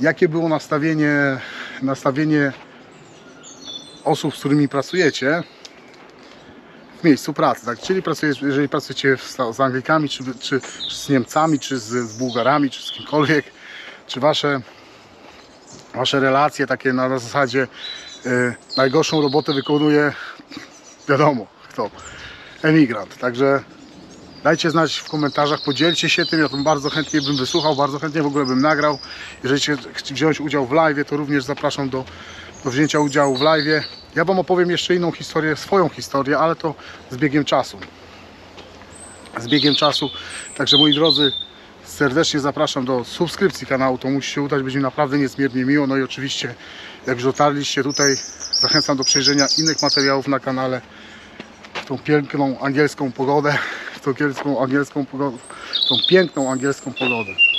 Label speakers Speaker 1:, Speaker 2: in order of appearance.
Speaker 1: jakie było nastawienie, nastawienie osób, z którymi pracujecie w miejscu pracy, tak? Czyli pracujecie, jeżeli pracujecie z, Anglikami, czy, czy, czy z Niemcami, czy z, z Bułgarami, czy z kimkolwiek, czy wasze, wasze relacje takie na, na zasadzie y, najgorszą robotę wykonuje wiadomo kto, emigrant. Także dajcie znać w komentarzach, podzielcie się tym, ja to bardzo chętnie bym wysłuchał, bardzo chętnie w ogóle bym nagrał. Jeżeli chcecie wziąć udział w live, to również zapraszam do, do wzięcia udziału w live. Ja Wam opowiem jeszcze inną historię, swoją historię, ale to z biegiem czasu. Z biegiem czasu. Także moi drodzy, serdecznie zapraszam do subskrypcji kanału, to musi się udać, będzie mi naprawdę niezmiernie miło. No i oczywiście, jak już dotarliście tutaj, zachęcam do przejrzenia innych materiałów na kanale tą piękną angielską pogodę, tą angielską tą piękną angielską pogodę.